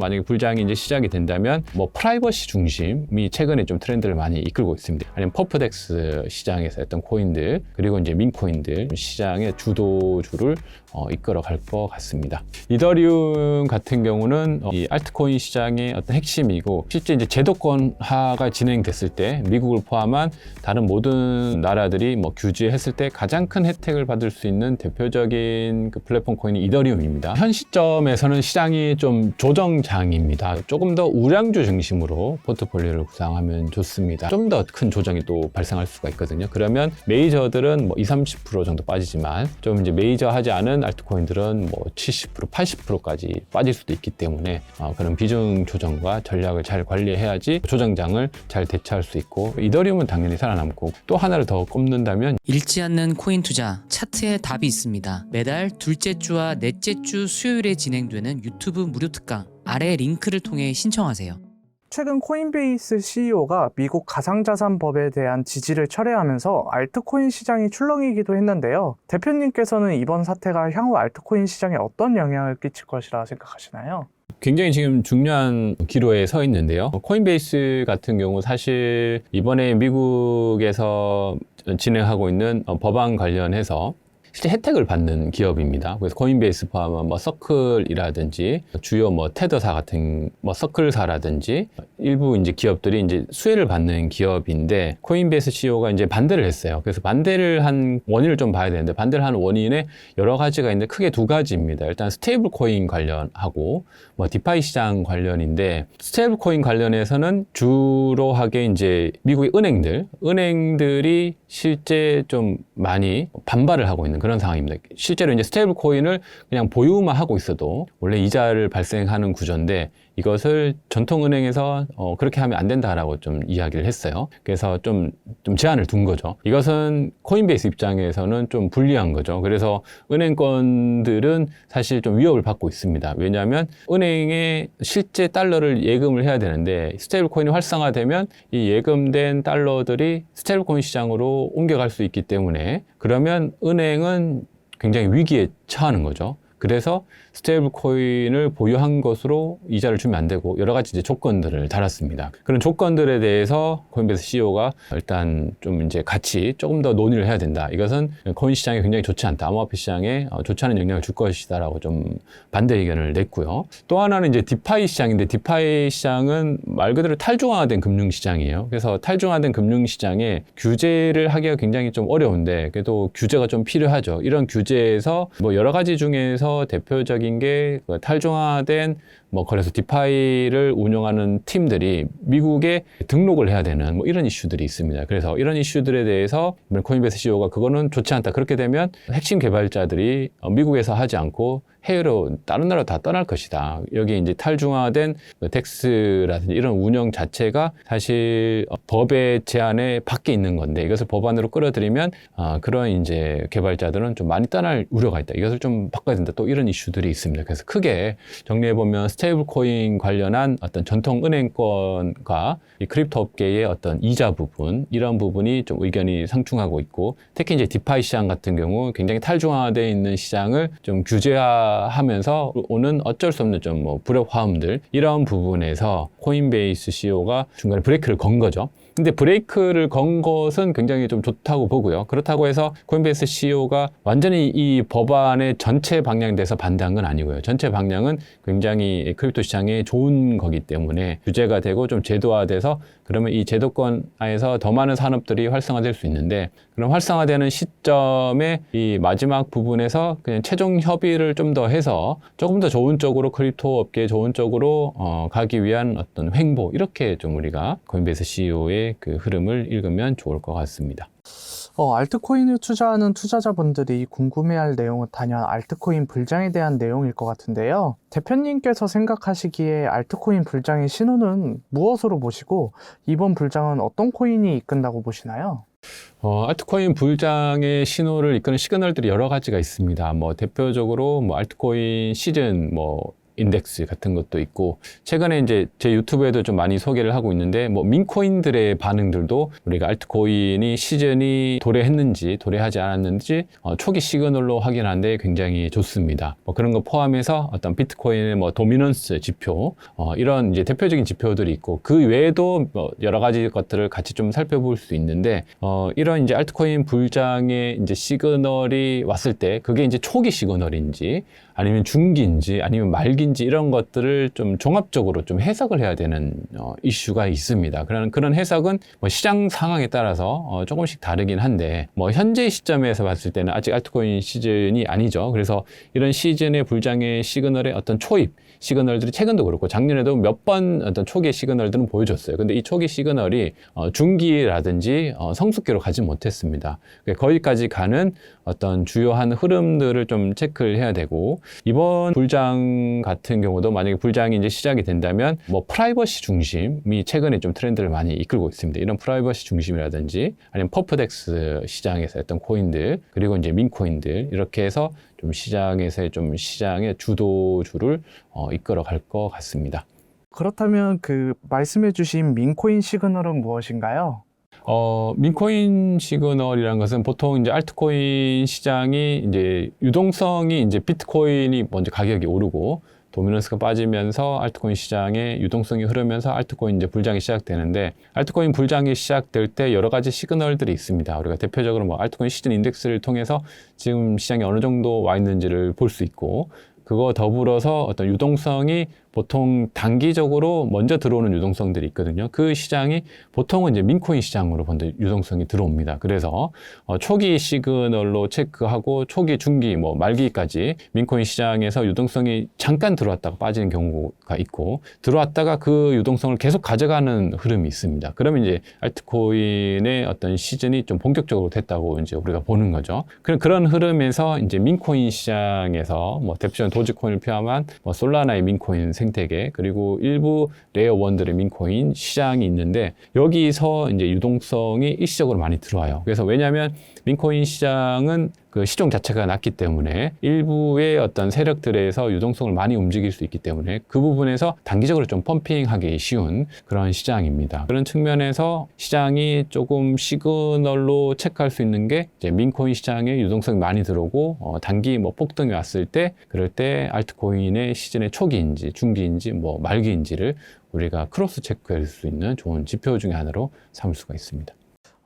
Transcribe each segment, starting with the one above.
만약에 불장이 이제 시작이 된다면 뭐 프라이버시 중심이 최근에 좀 트렌드를 많이 이끌고 있습니다. 아니면 퍼프덱스 시장에서 했던 코인들 그리고 이제 민코인들 시장의 주도주를 어, 이끌어 갈 것 같습니다. 이더리움 같은 경우는 어, 이 알트코인 시장의 어떤 핵심이고 실제 이제 제도권화가 진행됐을 때 미국을 포함한 다른 모든 나라들이 뭐 규제했을 때 가장 큰 혜택을 받을 수 있는 대표적인 그 플랫폼 코인이 이더리움입니다. 현 시점에서는 시장이 좀 조정 장입니다. 조금 더 우량주 중심으로 포트폴리오를 구상하면 좋습니다. 좀 더 큰 조정이 또 발생할 수가 있거든요. 그러면 메이저들은 뭐 20, 30% 정도 빠지지만 좀 이제 메이저 하지 않은 알트코인들은 뭐 70%, 80%까지 빠질 수도 있기 때문에 어, 그런 비중 조정과 전략을 잘 관리해야지 조정장을 잘 대처할 수 있고 이더리움은 당연히 살아남고 또 하나를 더 꼽는다면 잃지 않는 코인 투자 차트에 답이 있습니다. 매달 둘째 주와 넷째 주 수요일에 진행되는 유튜브 무료 특강 아래 링크를 통해 신청하세요. 최근 코인베이스 CEO가 미국 가상자산법에 대한 지지를 철회하면서 알트코인 시장이 출렁이기도 했는데요. 대표님께서는 이번 사태가 향후 알트코인 시장에 어떤 영향을 끼칠 것이라 생각하시나요? 굉장히 지금 중요한 기로에 서 있는데요. 코인베이스 같은 경우 사실 이번에 미국에서 진행하고 있는 어, 법안 관련해서 실제 혜택을 받는 기업입니다. 그래서 코인베이스 포함한 뭐 서클이라든지 주요 뭐 테더사 같은 뭐 서클사라든지 일부 이제 기업들이 이제 수혜를 받는 기업인데 코인베이스 CEO가 이제 반대를 했어요. 그래서 반대를 한 원인을 좀 봐야 되는데 반대를 한 원인에 여러 가지가 있는데 크게 두 가지입니다. 일단 스테이블 코인 관련하고 뭐 디파이 시장 관련인데 스테이블 코인 관련해서는 주로 하게 이제 미국의 은행들, 은행들이 실제 좀 많이 반발을 하고 있는 그런 상황입니다. 실제로 이제 스테이블 코인을 그냥 보유만 하고 있어도 원래 이자를 발생하는 구조인데 이것을 전통은행에서 어, 그렇게 하면 안 된다라고 좀 이야기를 했어요. 그래서 좀, 좀 제한을 둔 거죠. 이것은 코인베이스 입장에서는 좀 불리한 거죠. 그래서 은행권들은 사실 좀 위협을 받고 있습니다. 왜냐하면 은행에 실제 달러를 예금을 해야 되는데 스테이블 코인이 활성화되면 이 예금된 달러들이 스테이블 코인 시장으로 옮겨갈 수 있기 때문에 그러면 은행은 굉장히 위기에 처하는 거죠. 그래서 스테이블 코인을 보유한 것으로 이자를 주면 안 되고 여러 가지 이제 조건들을 달았습니다. 그런 조건들에 대해서 코인베이스 CEO가 일단 좀 이제 같이 조금 더 논의를 해야 된다. 이것은 코인 시장에 굉장히 좋지 않다. 암호화폐 시장에 어, 좋지 않은 영향을 줄 것이다라고 좀 반대 의견을 냈고요. 또 하나는 이제 디파이 시장인데 디파이 시장은 말 그대로 탈중화된 금융 시장이에요. 그래서 탈중화된 금융 시장에 규제를 하기가 굉장히 좀 어려운데 그래도 규제가 좀 필요하죠. 이런 규제에서 뭐 여러 가지 중에서 대표적인 게그 탈중화된 뭐 그래서 디파이를 운영하는 팀들이 미국에 등록을 해야 되는 뭐 이런 이슈들이 있습니다. 그래서 이런 이슈들에 대해서 코인베이스 CEO가 그거는 좋지 않다. 그렇게 되면 핵심 개발자들이 어, 미국에서 하지 않고 해외로 다른 나라 다 떠날 것이다. 여기 이제 탈중화된 그 텍스라든지 이런 운영 자체가 사실 어, 법의 제한에 밖에 있는 건데 이것을 법안으로 끌어들이면 아, 그런 이제 개발자들은 좀 많이 떠날 우려가 있다. 이것을 좀 바꿔야 된다. 또 이런 이슈들이 있습니다. 그래서 크게 정리해 보면 스테이블 코인 관련한 어떤 전통 은행권과 이 크립토 업계의 어떤 이자 부분 이런 부분이 좀 의견이 상충하고 있고 특히 이제 디파이 시장 같은 경우 굉장히 탈중화되어 있는 시장을 좀 규제화하면서 오는 어쩔 수 없는 좀 뭐 불협화음들 이런 부분에서 코인베이스 CEO가 중간에 브레이크를 건 거죠. 근데 브레이크를 건 것은 굉장히 좀 좋다고 보고요. 그렇다고 해서 코인베이스 CEO가 완전히 이 법안의 전체 방향에 대해서 반대한 건 아니고요. 전체 방향은 굉장히 크립토 시장에 좋은 거기 때문에 규제가 되고 좀 제도화돼서 그러면 이 제도권 하에서 더 많은 산업들이 활성화될 수 있는데 그럼 활성화되는 시점에 이 마지막 부분에서 그냥 최종 협의를 좀 더 해서 조금 더 좋은 쪽으로 크립토 업계에 좋은 쪽으로 어, 가기 위한 어떤 횡보 이렇게 좀 우리가 코인베이스 CEO의 그 흐름을 읽으면 좋을 것 같습니다. 어, 알트코인을 투자하는 투자자분들이 궁금해할 내용은 단연 알트코인 불장에 대한 내용일 것 같은데요. 대표님께서 생각하시기에 알트코인 불장의 신호는 무엇으로 보시고 이번 불장은 어떤 코인이 이끈다고 보시나요? 어, 알트코인 불장의 신호를 이끄는 시그널들이 여러 가지가 있습니다. 뭐 대표적으로 뭐 알트코인 시즌 뭐 인덱스 같은 것도 있고 최근에 이제 제 유튜브에도 좀 많이 소개를 하고 있는데 뭐 민코인들의 반응들도 우리가 알트코인이 시즌이 도래했는지 도래하지 않았는지 어, 초기 시그널로 확인하는데 굉장히 좋습니다. 뭐 그런 거 포함해서 어떤 비트코인의 뭐 도미넌스 지표 어, 이런 이제 대표적인 지표들이 있고 그 외에도 뭐 여러 가지 것들을 같이 좀 살펴볼 수 있는데 어, 이런 이제 알트코인 불장의 이제 시그널이 왔을 때 그게 이제 초기 시그널인지 아니면 중기인지 아니면 말기인지 이런 것들을 좀 종합적으로 좀 해석을 해야 되는 어, 이슈가 있습니다. 그런 그런 해석은 뭐 시장 상황에 따라서 어, 조금씩 다르긴 한데 뭐 현재 시점에서 봤을 때는 아직 알트코인 시즌이 아니죠. 그래서 이런 시즌의 불장의 시그널의 어떤 초입 시그널들이 최근도 그렇고 작년에도 몇 번 어떤 초기 시그널들은 보여줬어요. 근데 이 초기 시그널이 어, 중기라든지 어, 성숙기로 가지 못했습니다. 그러니까 거기까지 가는 어떤 주요한 흐름들을 좀 체크를 해야 되고 이번 불장 같은 경우도 만약에 불장이 이제 시작이 된다면 뭐 프라이버시 중심이 최근에 좀 트렌드를 많이 이끌고 있습니다. 이런 프라이버시 중심이라든지 아니면 퍼프덱스 시장에서 했던 코인들 그리고 이제 민코인들 이렇게 해서 좀 시장에서의 좀 시장의 주도주를 어, 이끌어 갈 것 같습니다. 그렇다면 그 말씀해주신 민코인 시그널은 무엇인가요? 어, 민코인 시그널이라는 것은 보통 이제 알트코인 시장이 이제 유동성이 이제 비트코인이 먼저 가격이 오르고 도미넌스가 빠지면서 알트코인 시장의 유동성이 흐르면서 알트코인 이제 불장이 시작되는데 알트코인 불장이 시작될 때 여러 가지 시그널들이 있습니다. 우리가 대표적으로 뭐 알트코인 시즌 인덱스를 통해서 지금 시장이 어느 정도 와 있는지를 볼 수 있고 그거 더불어서 어떤 유동성이 보통 단기적으로 먼저 들어오는 유동성들이 있거든요. 그 시장이 보통은 이제 민코인 시장으로 먼저 유동성이 들어옵니다. 그래서 어, 초기 시그널로 체크하고 초기, 중기, 뭐 말기까지 민코인 시장에서 유동성이 잠깐 들어왔다가 빠지는 경우가 있고 들어왔다가 그 유동성을 계속 가져가는 흐름이 있습니다. 그러면 이제 알트코인의 어떤 시즌이 좀 본격적으로 됐다고 이제 우리가 보는 거죠. 그런 그런 흐름에서 이제 민코인 시장에서 뭐 대표적인 도지코인을 포함한 뭐 솔라나의 민코인 생 태계 그리고 일부 레어 원들의 민코인 시장이 있는데 여기서 이제 유동성이 일시적으로 많이 들어와요. 그래서 왜냐하면 민코인 시장은 그 시종 자체가 낮기 때문에 일부의 어떤 세력들에서 유동성을 많이 움직일 수 있기 때문에 그 부분에서 단기적으로 좀 펌핑하기 쉬운 그런 시장입니다. 그런 측면에서 시장이 조금 시그널로 체크할 수 있는 게 이제 민코인 시장에 유동성이 많이 들어오고 어, 단기 뭐 폭등이 왔을 때 그럴 때 알트코인의 시즌의 초기인지 중기인지 뭐 말기인지를 우리가 크로스 체크할 수 있는 좋은 지표 중에 하나로 삼을 수가 있습니다.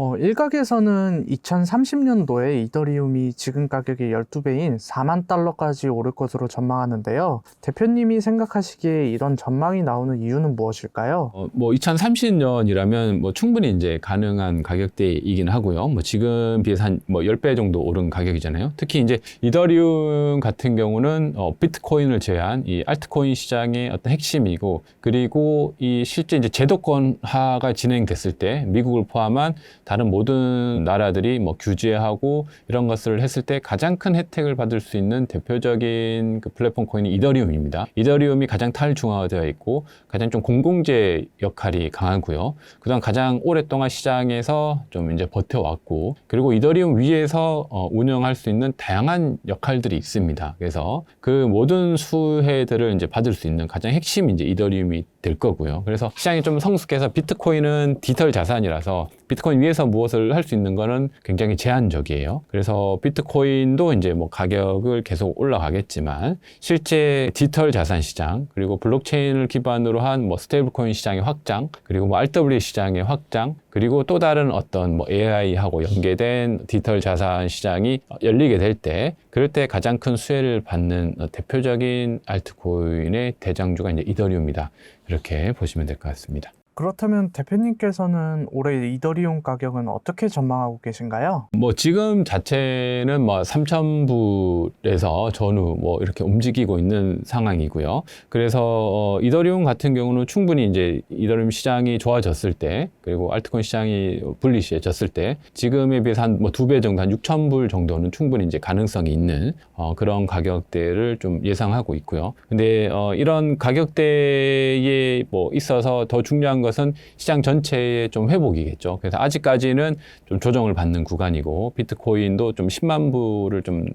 어, 일각에서는 2030년도에 이더리움이 지금 가격의 12배인 4만 달러까지 오를 것으로 전망하는데요. 대표님이 생각하시기에 이런 전망이 나오는 이유는 무엇일까요? 어, 뭐 2030년이라면 뭐 충분히 이제 가능한 가격대이긴 하고요. 뭐 지금 비해서 한 뭐 10배 정도 오른 가격이잖아요. 특히 이제 이더리움 같은 경우는 어, 비트코인을 제외한 이 알트코인 시장의 어떤 핵심이고 그리고 이 실제 이제 제도권화가 진행됐을 때 미국을 포함한 다른 모든 나라들이 뭐 규제하고 이런 것을 했을 때 가장 큰 혜택을 받을 수 있는 대표적인 그 플랫폼 코인이 이더리움입니다. 이더리움이 가장 탈중앙화되어 있고 가장 좀 공공재 역할이 강하고요. 그다음 가장 오랫동안 시장에서 좀 이제 버텨왔고 그리고 이더리움 위에서 어, 운영할 수 있는 다양한 역할들이 있습니다. 그래서 그 모든 수혜들을 이제 받을 수 있는 가장 핵심이 이제 이더리움이 될 거고요. 그래서 시장이 좀 성숙해서 비트코인은 디지털 자산이라서 비트코인 위에서 무엇을 할 수 있는 거는 굉장히 제한적이에요. 그래서 비트코인도 이제 뭐 가격을 계속 올라가겠지만 실제 디지털 자산 시장 그리고 블록체인을 기반으로 한 뭐 스테이블 코인 시장의 확장 그리고 뭐 RW 시장의 확장 그리고 또 다른 어떤 뭐 AI하고 연계된 디지털 자산 시장이 열리게 될 때 그럴 때 가장 큰 수혜를 받는 대표적인 알트코인의 대장주가 이제 이더리움이다. 이렇게 보시면 될 것 같습니다. 그렇다면 대표님께서는 올해 이더리움 가격은 어떻게 전망하고 계신가요? 뭐 지금 자체는 뭐 3,000불에서 전후 뭐 이렇게 움직이고 있는 상황이고요. 그래서 어, 이더리움 같은 경우는 충분히 이제 이더리움 시장이 좋아졌을 때 그리고 알트코인 시장이 불리시해졌을 때 지금에 비해서 한 뭐 두 배 정도 한 6,000불 정도는 충분히 이제 가능성이 있는 어, 그런 가격대를 좀 예상하고 있고요. 근데 어, 이런 가격대에 뭐 있어서 더 중요한 것은 시장 전체의 좀 회복이겠죠. 그래서 아직까지는 좀 조정을 받는 구간이고 비트코인도 좀 10만 불을 좀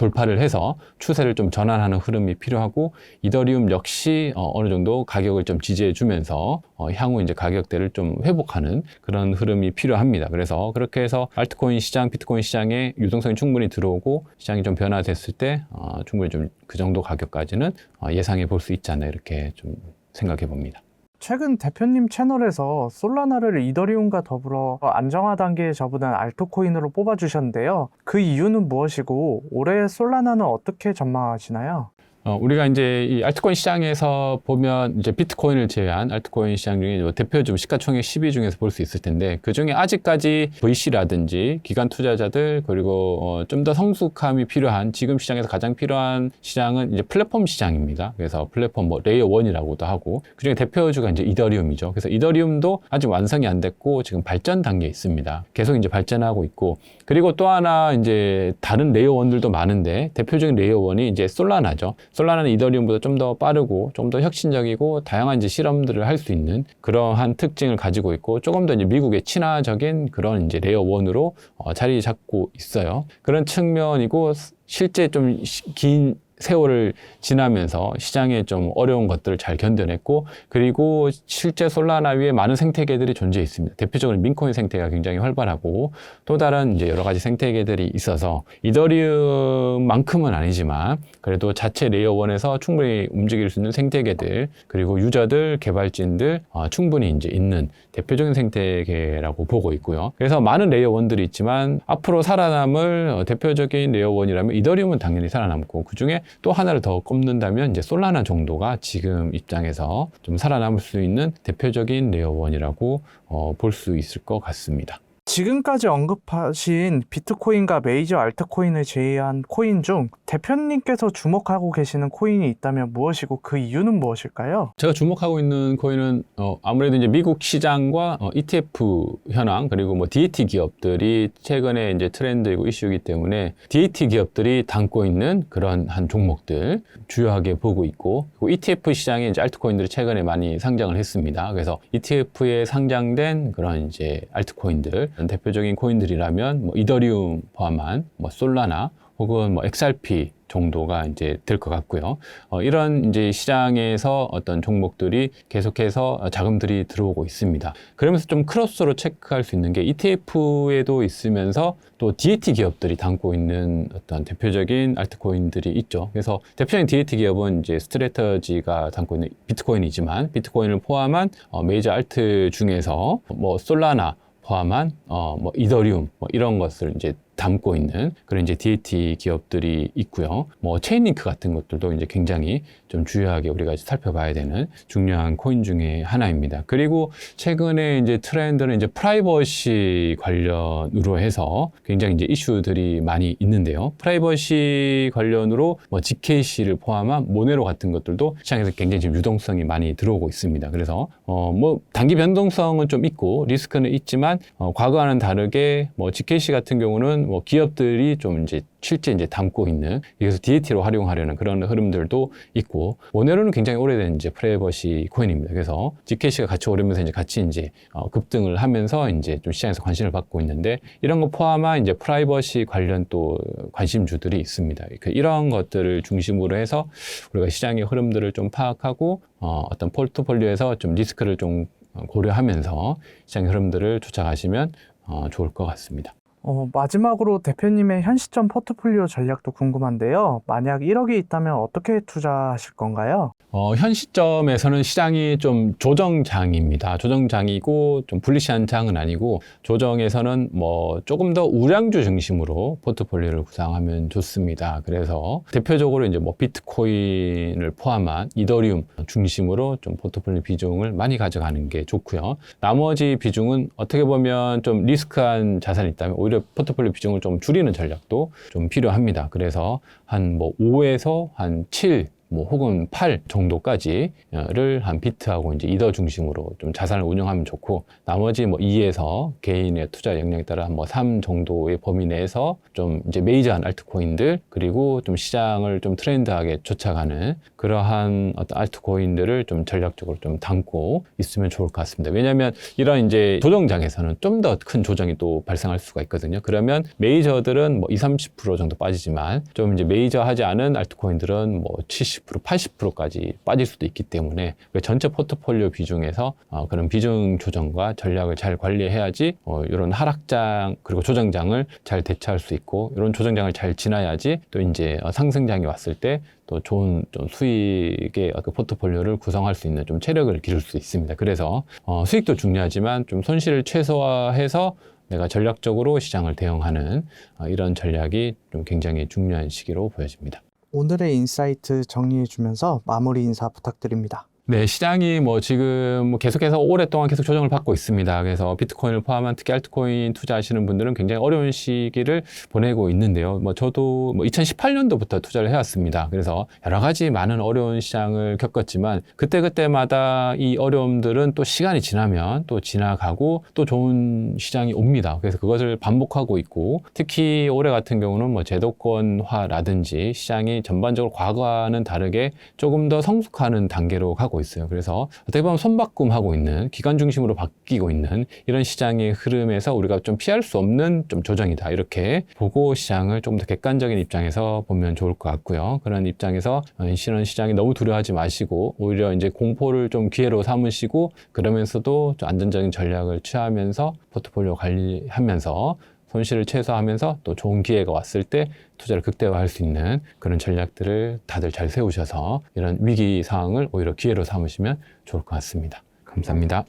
돌파를 해서 추세를 좀 전환하는 흐름이 필요하고 이더리움 역시 어, 어느 정도 가격을 좀 지지해 주면서 어, 향후 이제 가격대를 좀 회복하는 그런 흐름이 필요합니다. 그래서 그렇게 해서 알트코인 시장, 비트코인 시장에 유동성이 충분히 들어오고 시장이 좀 변화됐을 때 어, 충분히 좀 그 정도 가격까지는 어, 예상해 볼 수 있지 않나 이렇게 좀 생각해 봅니다. 최근 대표님 채널에서 솔라나를 이더리움과 더불어 안정화 단계에 접어든 알트코인으로 뽑아주셨는데요. 그 이유는 무엇이고 올해 솔라나는 어떻게 전망하시나요? 어, 우리가 이제 이 알트코인 시장에서 보면 이제 비트코인을 제외한 알트코인 시장 중에 뭐 대표 좀 시가총액 10위 중에서 볼 수 있을 텐데 그 중에 아직까지 VC라든지 기관 투자자들 그리고 어, 좀 더 성숙함이 필요한 지금 시장에서 가장 필요한 시장은 이제 플랫폼 시장입니다. 그래서 플랫폼 뭐 레이어 1이라고도 하고 그 중에 대표주가 이제 이더리움이죠. 그래서 이더리움도 아직 완성이 안 됐고 지금 발전 단계에 있습니다. 계속 이제 발전하고 있고 그리고 또 하나 이제 다른 레이어 1들도 많은데 대표적인 레이어 1이 이제 솔라나죠. 솔라나는 이더리움보다 좀 더 빠르고 좀 더 혁신적이고 다양한 이제 실험들을 할 수 있는 그러한 특징을 가지고 있고 조금 더 이제 미국의 친화적인 그런 이제 레이어 1으로 어, 자리 잡고 있어요. 그런 측면이고 실제 좀 긴 세월을 지나면서 시장에 좀 어려운 것들을 잘 견뎌냈고 그리고 실제 솔라나 위에 많은 생태계들이 존재해 있습니다. 대표적으로 민코인 생태계가 굉장히 활발하고 또 다른 이제 여러 가지 생태계들이 있어서 이더리움만큼은 아니지만 그래도 자체 레이어 1에서 충분히 움직일 수 있는 생태계들 그리고 유저들 개발진들 어, 충분히 이제 있는 대표적인 생태계라고 보고 있고요. 그래서 많은 레이어 1들이 있지만 앞으로 살아남을 어, 대표적인 레이어 1이라면 이더리움은 당연히 살아남고 그 중에 또 하나를 더 꼽는다면 이제 솔라나 정도가 지금 입장에서 좀 살아남을 수 있는 대표적인 레이어 1이라고 어, 볼 수 있을 것 같습니다. 지금까지 언급하신 비트코인과 메이저 알트코인을 제외한 코인 중 대표님께서 주목하고 계시는 코인이 있다면 무엇이고 그 이유는 무엇일까요? 제가 주목하고 있는 코인은 어, 아무래도 이제 미국 시장과 어, ETF 현황 그리고 뭐 DAT 기업들이 최근에 이제 트렌드이고 이슈이기 때문에 DAT 기업들이 담고 있는 그런 한 종목들 주요하게 보고 있고 ETF 시장에 이제 알트코인들이 최근에 많이 상장을 했습니다. 그래서 ETF에 상장된 그런 이제 알트코인들 대표적인 코인들이라면 뭐 이더리움 포함한 뭐 솔라나 혹은 뭐 XRP 정도가 이제 될 것 같고요. 어, 이런 이제 시장에서 어떤 종목들이 계속해서 자금들이 들어오고 있습니다. 그러면서 좀 크로스로 체크할 수 있는 게 ETF에도 있으면서 또 DAT 기업들이 담고 있는 어떤 대표적인 알트코인들이 있죠. 그래서 대표적인 DAT 기업은 이제 스트레터지가 담고 있는 비트코인이지만 비트코인을 포함한 어, 메이저 알트 중에서 뭐 솔라나 포함한 어, 뭐 이더리움 뭐 이런 것을 이제 담고 있는 그런 이제 DAT 기업들이 있고요. 뭐 체인링크 같은 것들도 이제 굉장히 좀 주요하게 우리가 살펴봐야 되는 중요한 코인 중에 하나입니다. 그리고 최근에 이제 트렌드는 이제 프라이버시 관련으로 해서 굉장히 이제 이슈들이 많이 있는데요. 프라이버시 관련으로 뭐 GKC를 포함한 모네로 같은 것들도 시장에서 굉장히 지금 유동성이 많이 들어오고 있습니다. 그래서 어 뭐 단기 변동성은 좀 있고 리스크는 있지만 어 과거와는 다르게 뭐 GKC 같은 경우는 뭐 기업들이 좀 이제 실제 이제 담고 있는 그래서 DAT로 활용하려는 그런 흐름들도 있고 모네로는 굉장히 오래된 이제 프라이버시 코인입니다. 그래서 GKC가 같이 오르면서 이제 같이 이제 어, 급등을 하면서 이제 좀 시장에서 관심을 받고 있는데 이런 거 포함한 이제 프라이버시 관련 또 관심주들이 있습니다. 그 이런 것들을 중심으로 해서 우리가 시장의 흐름들을 좀 파악하고 어, 어떤 포트폴리오에서 좀 리스크를 좀 고려하면서 시장의 흐름들을 쫓아가시면 어, 좋을 것 같습니다. 어, 마지막으로 대표님의 현 시점 포트폴리오 전략도 궁금한데요. 만약 1억이 있다면 어떻게 투자하실 건가요? 어, 현 시점에서는 시장이 좀 조정장입니다. 조정장이고 좀 불리시한 장은 아니고 조정에서는 뭐 조금 더 우량주 중심으로 포트폴리오를 구상하면 좋습니다. 그래서 대표적으로 이제 뭐 비트코인을 포함한 이더리움 중심으로 좀 포트폴리오 비중을 많이 가져가는 게 좋고요. 나머지 비중은 어떻게 보면 좀 리스크한 자산이 있다면 오히려 포트폴리오 비중을 좀 줄이는 전략도 좀 필요합니다. 그래서 한 뭐 5에서 한 7 뭐 혹은 8 정도까지를 한 비트하고 이제 이더 중심으로 좀 자산을 운영하면 좋고 나머지 뭐 2에서 개인의 투자 역량에 따라 뭐3 정도의 범위 내에서 좀 이제 메이저한 알트코인들 그리고 좀 시장을 좀 트렌드하게 쫓아가는 그러한 어떤 알트코인들을 좀 전략적으로 좀 담고 있으면 좋을 것 같습니다. 왜냐하면 이런 이제 조정장에서는 좀 더 큰 조정이 또 발생할 수가 있거든요. 그러면 메이저들은 뭐 20, 30% 정도 빠지지만 좀 이제 메이저하지 않은 알트코인들은 뭐 70%, 80%까지 빠질 수도 있기 때문에 그 전체 포트폴리오 비중에서 어, 그런 비중 조정과 전략을 잘 관리해야지 어, 이런 하락장 그리고 조정장을 잘 대처할 수 있고 이런 조정장을 잘 지나야지 또 이제 어, 상승장이 왔을 때 또 좋은 좀 수익의 그 포트폴리오를 구성할 수 있는 좀 체력을 기를 수 있습니다. 그래서 어, 수익도 중요하지만 좀 손실을 최소화해서 내가 전략적으로 시장을 대응하는 어, 이런 전략이 좀 굉장히 중요한 시기로 보여집니다. 오늘의 인사이트 정리해주면서 마무리 인사 부탁드립니다. 네, 시장이 뭐 지금 뭐 계속해서 오랫동안 계속 조정을 받고 있습니다. 그래서 비트코인을 포함한 특히 알트코인 투자하시는 분들은 굉장히 어려운 시기를 보내고 있는데요. 뭐 저도 뭐 2018년도부터 투자를 해왔습니다. 그래서 여러 가지 많은 어려운 시장을 겪었지만 그때그때마다 이 어려움들은 또 시간이 지나면 또 지나가고 또 좋은 시장이 옵니다. 그래서 그것을 반복하고 있고 특히 올해 같은 경우는 뭐 제도권화라든지 시장이 전반적으로 과거와는 다르게 조금 더 성숙하는 단계로 가고 있어요. 그래서 어떻게 보면 손바꿈 하고 있는 기관 중심으로 바뀌고 있는 이런 시장의 흐름에서 우리가 좀 피할 수 없는 좀 조정이다. 이렇게 보고 시장을 좀더 객관적인 입장에서 보면 좋을 것 같고요. 그런 입장에서 어, 신원 시장이 너무 두려워하지 마시고 오히려 이제 공포를 좀 기회로 삼으시고 그러면서도 좀 안전적인 전략을 취하면서 포트폴리오 관리하면서 손실을 최소화하면서 또 좋은 기회가 왔을 때 투자를 극대화할 수 있는 그런 전략들을 다들 잘 세우셔서 이런 위기 상황을 오히려 기회로 삼으시면 좋을 것 같습니다. 감사합니다.